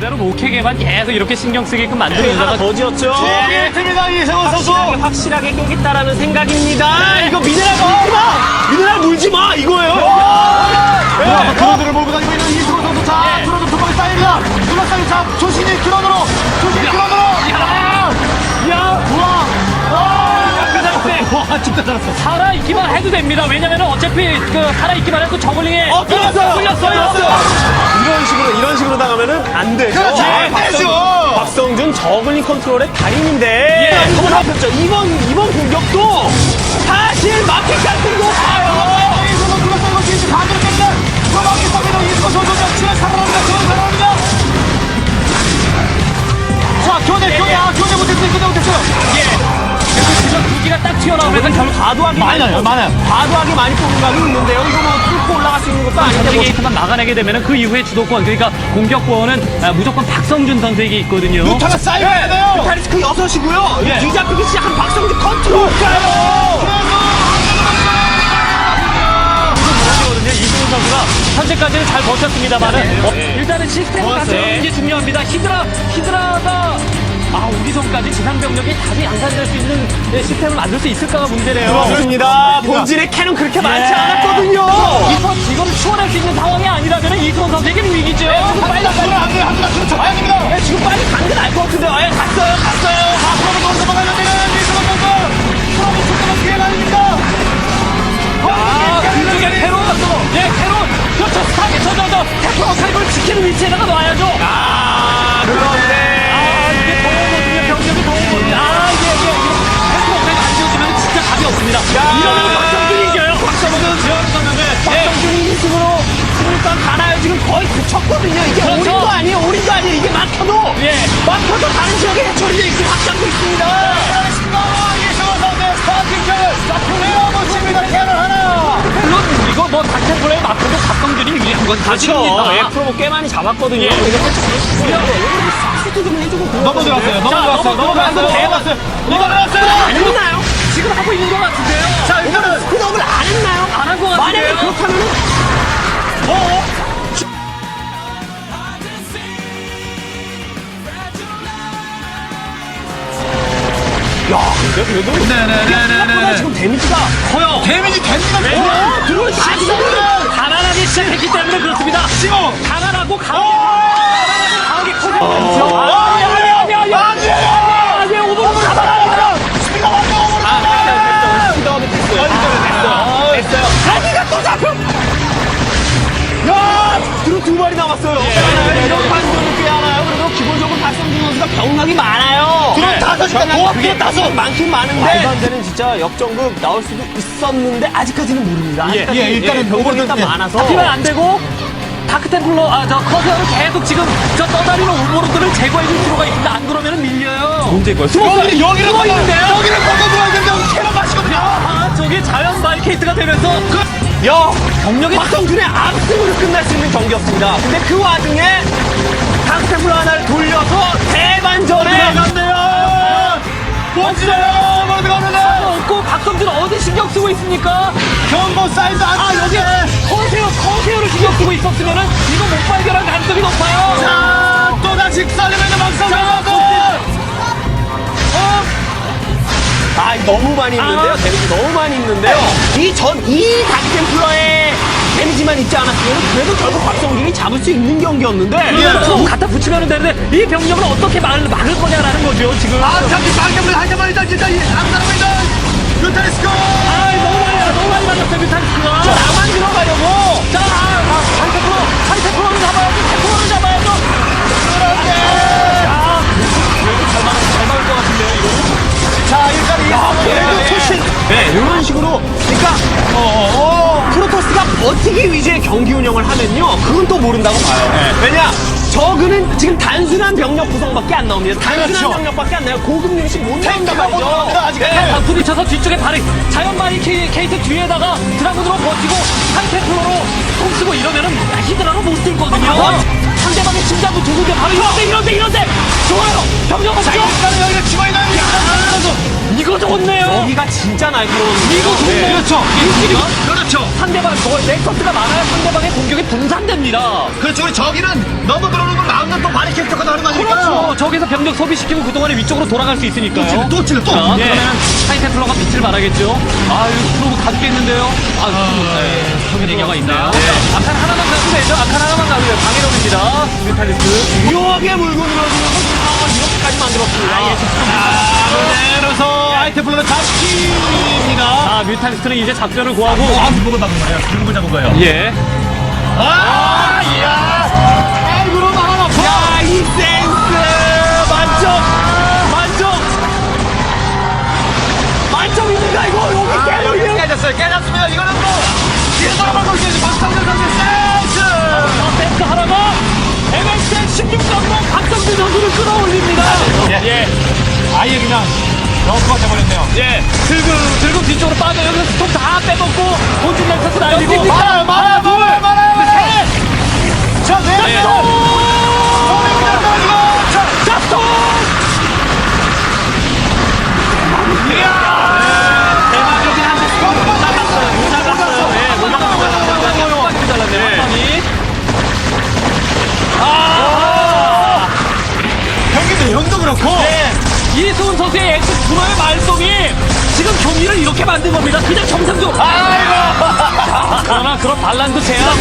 제대로 목회계만 계속 이렇게 신경 쓰게끔 만드는 하나 자가 더 지었죠. 네, 됩니다 이세원 선수. 확실하게, 확실하게 깨겠다라는 생각입니다. 네. 이거 미네랄 물지 마! 미네랄 물지 마! 이거예요. 네, 드론들을 몰고 다니고 있는 이세원 선수. 자, 드론들 두 방에 쌓입니다. 둘러싸기 자, 조신이 드론으로, 조신이 드론으로. 와, 진짜 잘했어. 살아있기만 해도 됩니다. 왜냐면 어차피 그 살아있기만 해도 저글링에 어, 뚫렸어요! 뚫렸어요. 이런 식으로, 이런 식으로 당하면은 안 되죠. 그렇죠, 안 박성- 되죠. 박성준 저글링 컨트롤의 달인인데. 예. 이번 합했죠. 이번, 이번 공격도 사실 마켓 같은 거 봐요. 이세원 둘러싸고 진짜 반대로 땡겨. 들어가기 싸움에도 이세원 선수 지금 살아납니다. 튀어나오면서 결국 과도하게 많아요, 많아요. 과도하게 많이 뽑은 감이 있는데요. 이거 뭐 뚫고 올라갈 수 있는 것도 아닌데 뭐 게이트만 막아내게 되면 그 이후에 주도권 그러니까 공격권은 아, 무조건 박성준 선수에게 있거든요. 루타가 쌓여야 돼요. 타리스크 6이고요. 예. 뒤잡히기 시작한 박성준 컨트롤 이승훈 선수가 현재까지는 잘 버텼습니다만은 어, 일단은 시스템. 갖추는 게 중요합니다. 히드라 히드라가 아 우리 손까지 지상 병력이 다시 양산될 수 있는 네, 시스템을 만들 수 있을까가 문제네요. 그렇습니다. 본질의 캐는 그렇게 많지 않았거든요. 이선 이거를 추월할 수 있는 상황이 아니라면 이승훈 선수에게는 위기죠. 빨리 나가요. 안 돼요, 안 돼요. 지금 접해야 됩니다. 네, 지금 빨리 가는 게 나을 것 같은데. 예, 갔어요, 갔어요. 앞으로 더 넘어가야 되는 이승원 선수. 프로비 축구는 기회가 아닙니다. 아, 그쪽에 테론! 예, 테론! 그렇죠, 스타게 저, 저, 저, 테크노 사이버를 지키는 위치에다가 놔야죠! 아, 그런데. 없습니다. 이러면 박성준이 이겨요, 박성준! 예. 박성준이 2승으로 승리권 가나요? 지금 거의 그쳤거든요. 이게 그렇죠. 올인도 아니에요, 올인도 아니에요. 이게 막혀도. 예. 막혀도 다른 지역에 해처리돼 있고 확장도 있습니다. 이거 뭐, 박성준이 유리한 건 사실입니다. 예, 프로모 꽤 많이 잡았거든요. 예. 이거 삭스도 좀 해주고. 넘어들어갔어요. 넘어들어갔어요. 넘어들어갔어요. 넘어들어갔어요. 넘어들어갔어요. 했나요? 지금 하고 있는 것같 그래도 네네네네네. 지금 데미지가 커요. 데미지 됩니다. 어, 들어올 수 있어요. 가난하게 시작했기 때문에 그렇습니다. 지금. 가난하고 강하게, 강하게 커져. 아, 아. 아, 오버. 아, 됐어요. 됐어요. 자기가 또 잡혀. 야, 들어 두 마리 남았어요. 이런 판정은 꽤 하나요. 그래도 기본적으로 박성준 선수가 병력이 많아요. 들어 다섯이다. 고압 들어 다섯. 많긴 많은데 말도 안 되는 진짜 역전극 나올 수도 있었는데 아직까지는 모릅니다. 아직까지 예, 일단은 병력이 일단 예. 많아서 잡히면 안 되고 다크템플러 아저 커세어를 계속 지금 저 떠다니는 오버로드를 제거해 줄 필요가 있습니다. 안 그러면 밀려요. 문제일 거예요. 여기를 여기를 숨어 있는데요? 여기를 들어야 되는데 캐논 맛이거든요. 아 저게 자연 바이케이트가 되면서 야, 경력이 박성준의 압승으로 끝날 수 있는 경기였습니다. 근데 그 와중에 탕스템플러 하나를 돌려서 대반전에. 멋지네요. 뭐 들어갑니다. 없고 박성준 어디 신경 쓰고 있습니까? 경고 사이즈 안 아 여기 커세어 커세어를 신경 쓰고 있었으면은 이거 못 발견할 가능성이 높아요. 자, 또다시 살리면 막상 나가고. 아, 너무 많이 있는데요. 아. 데미지 너무 많이 있는데요. 이 전, 이 닥템플러의 데미지만 있지 않았으면 그래도 결국 박성준이 잡을 수 있는 경기였는데. 그래서 갖다 붙이면 되는데 이 병력을 어떻게 막을, 막을 거냐라는 거죠 지금. 아, 잠시 방금을 하자마자 일단 일단 암살하고 있는 유타리스코. 아, 너무 많이 너무 많이 맞았어요 뮤탄스가. 나만 들어가려고. 자, 아, 아, 차이테프로, 차이테프로를 잡아야죠, 버티기 위주의 경기 운영을 하면요. 그건 또 모른다고 봐요. 왜냐? 저그는 지금 단순한 병력 구성밖에 안 나옵니다. 단순한 그렇죠. 병력밖에 안 나요. 고급 유닛이 못 나온단 탱크가 못 말이죠. 나옵니다, 아직. 네, 아, 부딪혀서 뒤쪽에 발이 자연 바이 케이- 케이트 뒤에다가 드라군으로 버티고 하이테플로로 통 쓰고 이러면은 히드라로 못 들거든요. 상대방의 심장부 두근데 바로 이런데 이런데 이런데 좋아요. 병력 없죠? 일단은 여기를 집어넣는 이거죠. 좋네요. 여기가 진짜 날카로운 이거 좋네요. 그렇죠. 이거 그렇죠. 상대방 저 넥서스가 많아야 상대방의 공격이 분산됩니다. 그렇죠. 우리 저기는 너무 들어오는 걸 막는 또 바리 캐릭터가 나오는 거 아닙니까? 그렇죠. 저기서 병력 소비시키고 그동안에 위쪽으로 돌아갈 수 있으니까요. 또 찔러, 또 찔러, 또. 자, 예. 그러면 하이테플러가 빛을 발하겠죠. 아, 이거 프로브 가득겠는데요. 아, 네. 그런 얘기가 있나요? 아칸 하나만 가도 되죠. 아칸 하나만 가도 돼요. 방해력입니다. 뮤탈리스트. 묘하게 물고 늘어지면서 상황을 이렇게까지 만들었습니다. 그래서 아이템플러는 잡힙니다. 아, 뮤탈리스트는 이제 작전을 구하고. 아, 누구를 막은 거예요? 누구를 잡은 거예요? 예. 아, 이야. 아이고 그냥 럭커가 돼버렸네요. 예. 들고, 들고 뒤쪽으로 빠져. 여기서 스톱 다 빼먹고 본진 넥서스 날리고. 말아요, 말아요, 둘, 말아요. 셋! 자, 네. 예. 만든 겁니다. 그냥 정상적으로. 아이고! 그러나 그런 반란도 제압.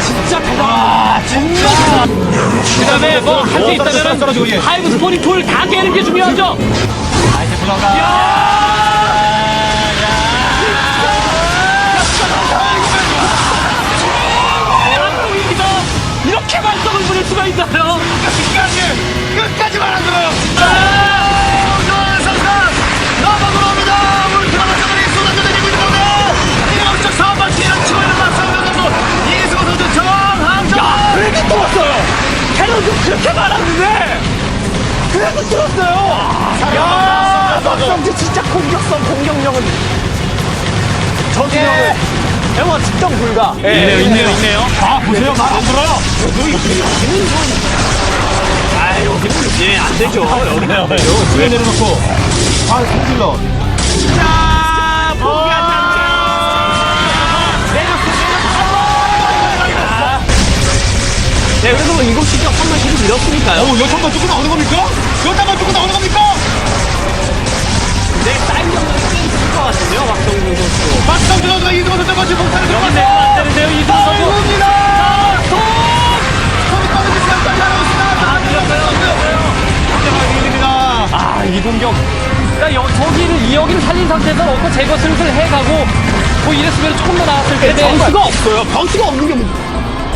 진짜 대박. 아, 진짜. 그 다음에 뭐 할 수. 있다면은 하이브 스포닝 툴다 깨는 게 중요하죠. 아이템플러가. 캐논도 그렇게 많았는데! 그래도 뚫었어요. 야, 박성재 진짜 공격성 공격력은. 저기에 영화 측정 불가. 있네요, 있네요, 있네요. 아 보세요. 말 안 들어요. 아 여기는 예안 되죠. 여기는 뒤에 내려놓고? 아 손질러. 자 포기하지 않죠. 네, 그래서 뭐 이거 시작 한번 계속 밀었으니까요. 오 여섯번 뚫고 나오는 겁니까? 여덟번 뚫고 나오는 겁니까? 네, 사인 정도는 쓸것 같은데요, 박성준 선수. 박성준 선수가 이승우 선수 봉사를 여기 내면 안 되는데요, 선수. 아이고입니다. 빠르게 시간. 상대방 이깁니다. 아, 이 공격. 그러니까 여, 저기를, 이 여기를 살린 상태에서 얻고 제거 슬슬 해가고, 뭐 이랬으면 조금 더 나았을 네, 텐데. 변수가 없어요. 변수가 없는 게 문...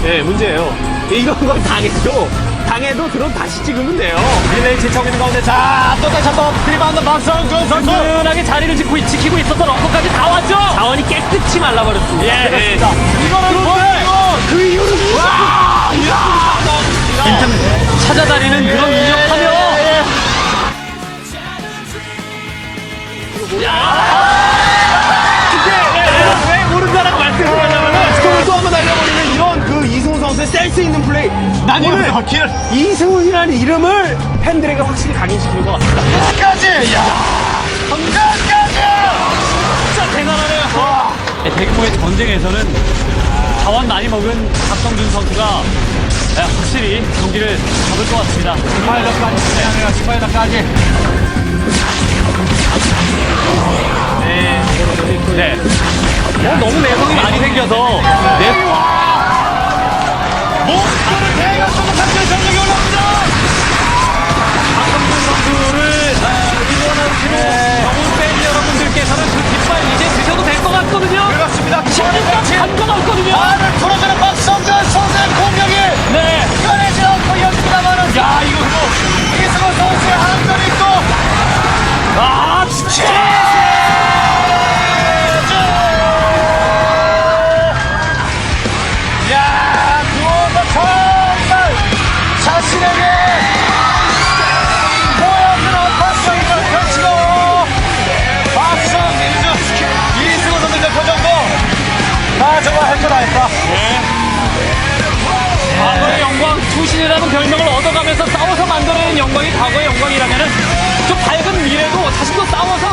네, 문제예요. 이런 건 당해도, 당해도 드론 다시 찍으면 돼요. 릴레이 지쳐고 있는 가운데 자, 또 다시 한번 드리블하는 박성준 선수. 든든하게 자리를 지키고, 지키고 있어서 럭커까지 다 왔죠? 자원이 깨끗이 말라버렸습니다. 예, 예. 이거는 뭐예요? 그 이유는 와! 찾아다니는 그런 인력하며. 이승훈이라는 이름을 팬들에게 확실히 각인시키는 것 같습니다. 끝까지. 야, 끝까지. 진짜 대단하네요. 네, 대규모의 전쟁에서는 자원 많이 먹은 박성준 선수가 네, 확실히 경기를 잡을 것 같습니다. 스파이더까지 진행하네요. 스파이더까지. 네. 네. 뭐 너무 내성이 많이 생겨서 네. 목표를 대가 소속한테 전력이 올라옵니다. 그 깃발 이제 드셔도 될 것 같거든요. 그렇습니다. 16강 간거 없거든요. 영웅이라는 별명을 얻어가면서 싸워서 만들어낸 영광이 과거의 영광이라면은 좀 밝은 미래도 자신도 싸워서